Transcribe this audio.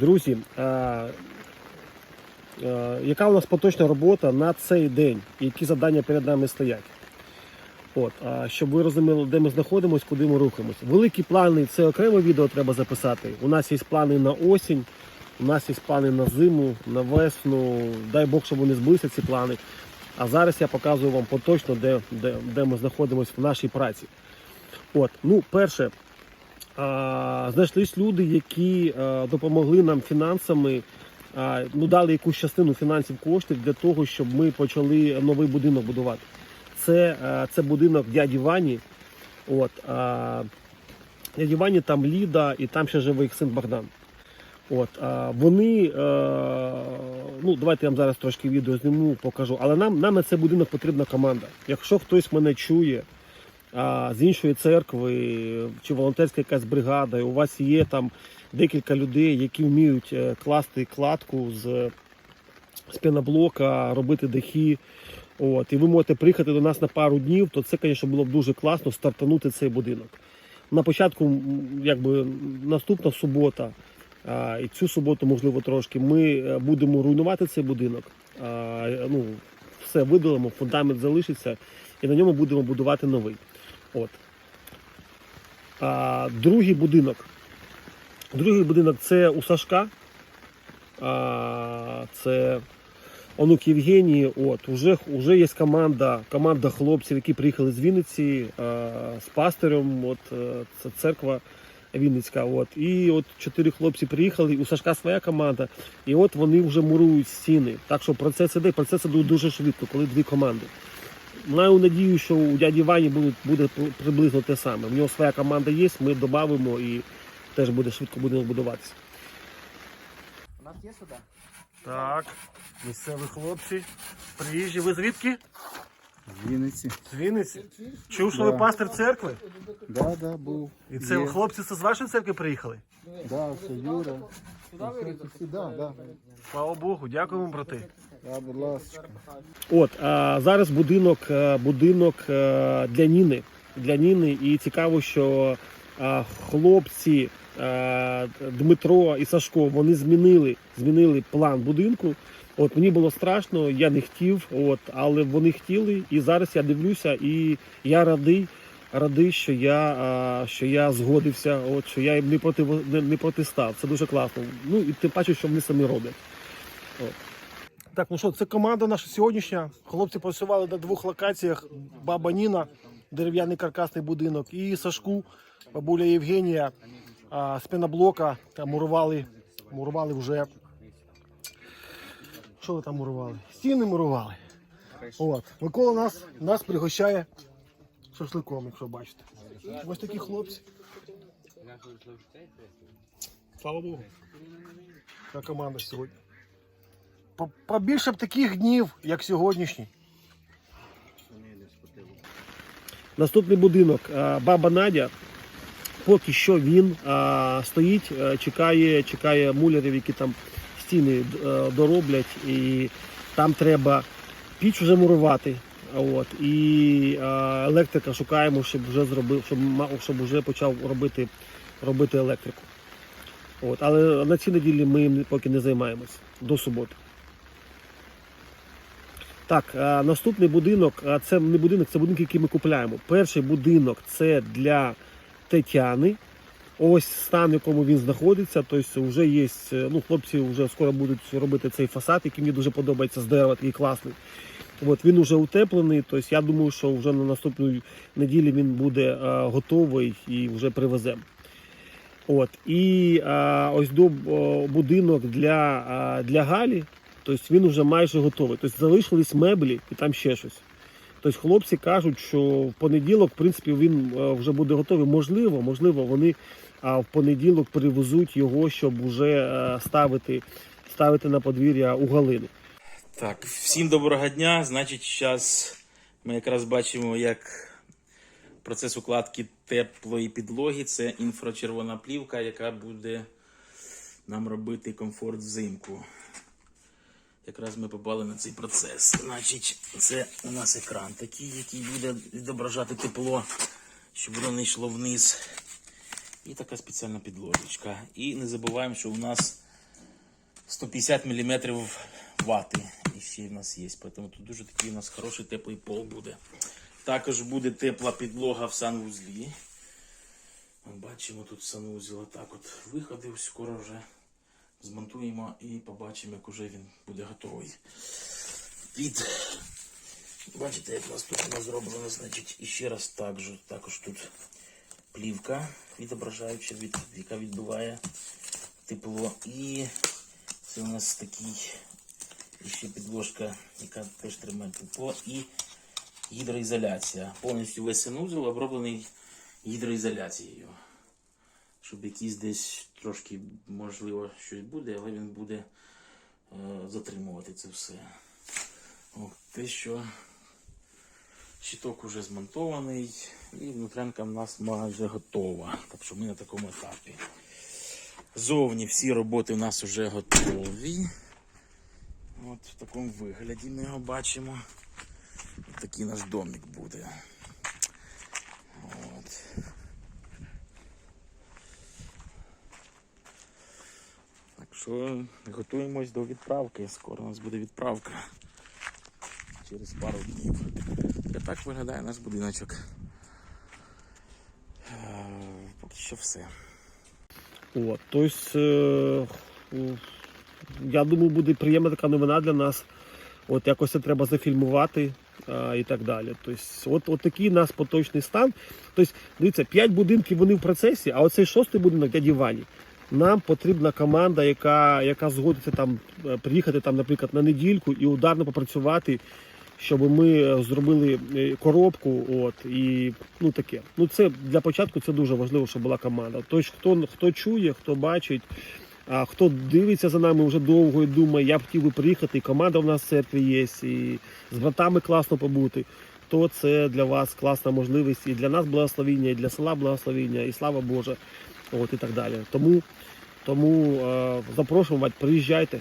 Друзі, е, е, яка у нас поточна робота на цей день? Які завдання перед нами стоять? От, а щоб ви розуміли, де ми знаходимося, куди ми рухаємося. Великі плани це окреме відео треба записати. У нас є плани на осінь, у нас є плани на зиму, на весну. Дай Бог, щоб вони збулися ці плани. А зараз я показую вам поточно, де, де, де ми знаходимося в нашій праці. От, ну, перше, а, знайшлись люди, які допомогли нам фінансами, ну, дали якусь частину фінансів коштів для того, щоб ми почали новий будинок будувати. Це, це будинок дяді Вані. От, дяді Вані там Ліда і там ще живе їх син Богдан. От, вони, ну давайте я вам зараз трошки відео зніму, покажу. Але нам, нам на цей будинок потрібна команда. Якщо хтось мене чує з іншої церкви чи волонтерська якась бригада, у вас є там декілька людей, які вміють е, класти кладку з, з робити дахи. От, і ви можете приїхати до нас на пару днів, то це, звісно, було б дуже класно стартанути цей будинок. На початку, якби наступна субота, а, і цю суботу, можливо, трошки, ми е, будемо руйнувати цей будинок. А, ну, все видалимо, фундамент залишиться, і на ньому будемо будувати новий. От. А, другий будинок. Другий будинок це у Сашка. А, це онук Євгенії. От, уже, уже є команда, команда хлопців, які приїхали з Вінниці а, з пастирем. От, е, це церква Вінницька. От. І от чотири хлопці приїхали, у Сашка своя команда. І от вони вже мурують стіни. Так що процес іде, процес іде дуже швидко, коли дві команди. Маю надію, що у дяді Вані буде, буде приблизно те саме. В нього своя команда є, ми додамо і теж буде швидко будемо будуватися. У нас є сюди? Так, місцеві хлопці. Приїжджі, ви звідки? В Вінниці. З Вінниці. Чув, що Да. ви пастир церкви? Да, да, був. І це Є. хлопці це з вашої церкви приїхали? Да, це Юра. Сюди да, да. Слава Богу, дякуємо, брати. Да, будь ласка. От а, зараз будинок, е, будинок е, для Ніни. Для Ніни. І цікаво, що а, хлопці е, Дмитро і Сашко вони змінили, змінили план будинку. От мені було страшно, я не хотів, от, але вони хотіли. І зараз я дивлюся, і я радий, радий, що я, що я згодився, от, що я їм не, проти, не, не протистав. Це дуже класно. Ну і тим паче, що вони самі роблять. От. Так, ну що, це команда наша сьогоднішня. Хлопці працювали на двох локаціях: баба Ніна, дерев'яний каркасний будинок, і Сашку, бабуля Євгенія а, з мурували, мурували вже. Що ви там мурували? Стіни мурували. От. Микола нас, нас пригощає шашликом, якщо бачите. Ось такі хлопці. Слава Богу. Така команда сьогодні. По- Побільше б таких днів, як сьогоднішній. Наступний будинок. Баба Надя. Поки що він е, стоїть, чекає, чекає мулярів, які там стіни е, дороблять. І там треба піч вже мурувати. От, і е, електрика шукаємо, щоб вже зробив, щоб, щоб вже почав робити, робити електрику. От, але на цій неділі ми поки не займаємось до суботи. Так, наступний будинок, це не будинок, це будинок, який ми купляємо. Перший будинок це для Тетяни. Ось стан, в якому він знаходиться. Тобто вже є, е, ну, хлопці вже скоро будуть робити цей фасад, який мені дуже подобається з дерева, такий класний. От, він вже утеплений, тобто я думаю, що вже на наступній неділі він буде е, готовий і вже привеземо. От, і а, ось до будинок для, а, для Галі, тобто він вже майже готовий. Тобто залишились меблі і там ще щось. Тобто хлопці кажуть, що в понеділок, в принципі, він е, вже буде готовий. Можливо, можливо, вони в понеділок привезуть його, щоб вже е, ставити, ставити на подвір'я у Галини. Так, всім доброго дня. Значить, зараз ми якраз бачимо, як процес укладки теплої підлоги. Це інфрачервона плівка, яка буде нам робити комфорт взимку. Якраз ми попали на цей процес. Значить, це у нас екран такий, який буде відображати тепло, щоб воно не йшло вниз. І така спеціальна підложечка. І не забуваємо, що у нас 150 мм вати. І ще в нас є. Тому тут дуже такий у нас хороший теплий пол буде. Також буде тепла підлога в санвузлі. Бачимо тут санвузел отак от виходив, скоро вже змонтуємо і побачимо, як уже він буде готовий. Під Бачите, як у нас тут воно зроблено, значить, і ще раз так же, також тут плівка відображаюча, від, яка відбиває тепло. І це у нас такий ще підложка, яка теж тримає тепло, і гідроізоляція. Повністю весь санузел оброблений гідроізоляцією. Щоб якийсь десь трошки, можливо, щось буде, але він буде е, затримувати це все. О, те, що щиток уже змонтований, і внутрянка в нас майже готова. Так що ми на такому етапі. Зовні всі роботи у нас вже готові. От в такому вигляді ми його бачимо. Такий наш домик буде. Що готуємось до відправки. Скоро у нас буде відправка через пару днів. Так виглядає наш будиночок. Е, Поки що все. От, тобто, я думаю, буде приємна така новина для нас. От якось це треба зафільмувати а, і так далі. Тобто, от, от такий у нас поточний стан. Тобто, дивіться, 5 будинків вони в процесі, а оцей шостий будинок дяді Вані. Нам потрібна команда, яка, яка згодиться там е, приїхати там, наприклад, на недільку і ударно попрацювати, щоб ми е, зробили е, коробку. От і ну таке. Ну це для початку це дуже важливо, щоб була команда. Тобто, хто хто чує, хто бачить, а хто дивиться за нами вже довго і думає, я б хотів би приїхати, і команда в нас в церкві є, і з братами класно побути. То це для вас класна можливість і для нас благословіння, і для села благословіння, і слава Божа, от і так далі. Тому, тому е, запрошуємо приїжджайте.